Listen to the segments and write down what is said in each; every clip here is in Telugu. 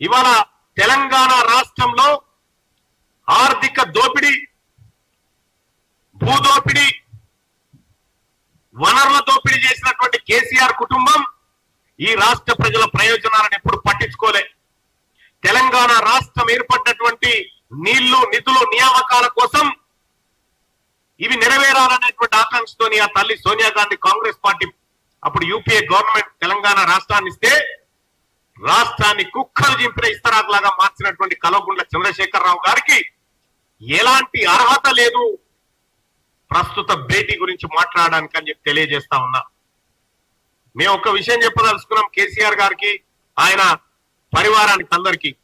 ఇవాళ తెలంగాణ రాష్ట్రంలో ఆర్థిక దోపిడీ భూదోపిడీ వనరుల దోపిడీ చేసినటువంటి కేసీఆర్ కుటుంబం ఈ రాష్ట్ర ప్రజల ప్రయోజనాలను ఎప్పుడు పట్టించుకోలే. తెలంగాణ రాష్ట్రం ఏర్పడినటువంటి నీళ్ళు నిధులు నియామకాల కోసం ఇవి నెరవేరాలనేటువంటి ఆకాంక్షతోని ఆ తల్లి సోనియా గాంధీ కాంగ్రెస్ పార్టీ అప్పుడు యూపీఏ గవర్నమెంట్ తెలంగాణ రాష్ట్రాన్ని ఇస్తే రాష్ట్రాన్ని కుక్కలు చింపిన ఇస్తరాకులాగా మార్చినటువంటి కలవగుండ్ల చంద్రశేఖరరావు గారికి ఎలాంటి అర్హత లేదు. ప్రస్తుత భేటీ గురించి మాట్లాడడానికి అని చెప్పి తెలియజేస్తా ఉన్నా. మేము ఒక విషయం చెప్పదలుచుకున్నాం కేసీఆర్ గారికి ఆయన పరివారానికి అందరికీ.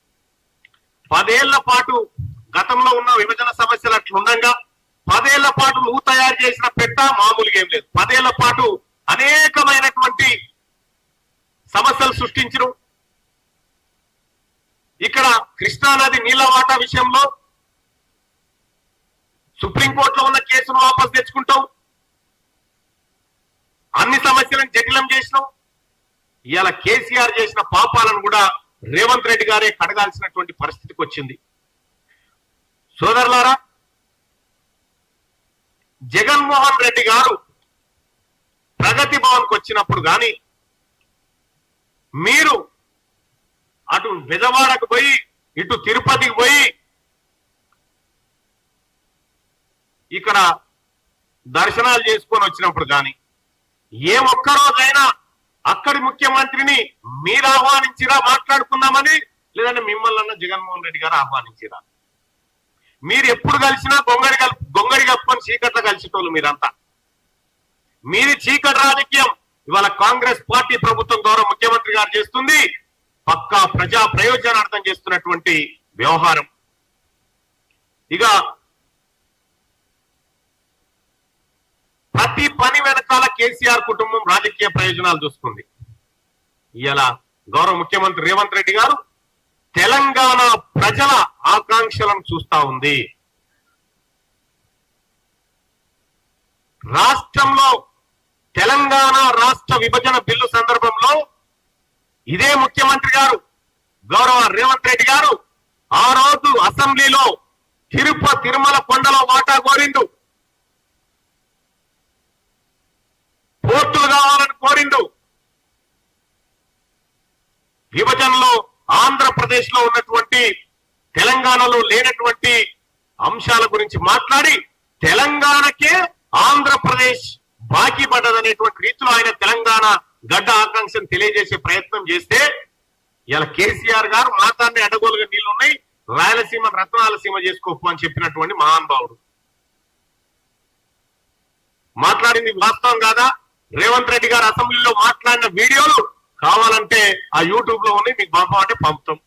పదేళ్ళ పాటు గతంలో ఉన్న విభజన సమస్యలు అట్లుండగా పదేళ్ళ పాటు నువ్వు తయారు చేసిన పెట్ట మామూలుగా ఏం లేదు. పదేళ్ళ పాటు అనేకమైనటువంటి సమస్యలు సృష్టించరు. ఇక్కడ కృష్ణానది నీళ్ళ వాటా విషయంలో సుప్రీంకోర్టులో ఉన్న కేసును వాపసు తెచ్చుకుంటాం. అన్ని సమస్యలను జటిలం చేసినాం. ఇవాళ కేసీఆర్ చేసిన పాపాలను కూడా రేవంత్ రెడ్డి గారే కడగాల్సినటువంటి పరిస్థితికి వచ్చింది. సోదరులారా జగన్మోహన్ రెడ్డి గారు ప్రగతి భవన్కి వచ్చినప్పుడు కానీ మీరు అటు పోయి ఇటు తిరుపతికి పోయి ఇక్కడ దర్శనాలు చేసుకొని వచ్చినప్పుడు కానీ ఏ ఒక్కరోజైనా అక్కడి ముఖ్యమంత్రిని మీరు ఆహ్వానించిరా మాట్లాడుకుందామని లేదంటే మిమ్మల్ని అన్న జగన్మోహన్ రెడ్డి గారు ఆహ్వానించిరా? మీరు ఎప్పుడు కలిసినా గొంగడి కల్ గొంగడి కప్పుకొని చీకట్ల కలిసేటోళ్ళు మీరంతా. మీది చీకటి రాజకీయం. ఇవాళ కాంగ్రెస్ పార్టీ ప్రభుత్వం ద్వారా ముఖ్యమంత్రి గారు చేస్తుంది పక్కా ప్రజా ప్రయోజనార్థం చేస్తున్నటువంటి వ్యవహారం. ఇక ప్రతి పని వెనకాల కేసీఆర్ కుటుంబం రాజకీయ ప్రయోజనాలు చూసుకుంది. ఇలా గౌరవ ముఖ్యమంత్రి రేవంత్ రెడ్డి గారు తెలంగాణ ప్రజల ఆకాంక్షలను చూస్తా ఉంది. రాష్ట్రంలో తెలంగాణ రాష్ట్ర విభజన బిల్లు సందర్భంలో ఇదే ముఖ్యమంత్రి గారు గౌరవ రేవంత్ రెడ్డి గారు ఆ రోజు అసెంబ్లీలో తిరుప తిరుమల కొండలో వాటా కోరిండు. పోర్టులు కావాలని కోరిండు. విభజనలో ఆంధ్రప్రదేశ్లో ఉన్నటువంటి తెలంగాణలో లేనటువంటి అంశాల గురించి మాట్లాడి తెలంగాణకే ఆంధ్రప్రదేశ్ బాకీ పడ్డదనేటువంటి రీతిలో ఆయన తెలంగాణ గడ్డ ఆకాంక్షను తెలియజేసే ప్రయత్నం చేస్తే ఇలా కేసీఆర్ గారు మాతాన్ని అడ్డగోలుగా నీళ్ళు ఉన్నాయి రాయలసీమ రత్నాలసీమ చేసుకోపు అని చెప్పినటువంటి మహానుభావుడు మాట్లాడింది వాస్తవం కాదా? రేవంత్ రెడ్డి గారు అసెంబ్లీలో మాట్లాడిన వీడియోలు కావాలంటే ఆ యూట్యూబ్లో ఉన్నాయి. మీకు పంపమంటే పంపుతాం.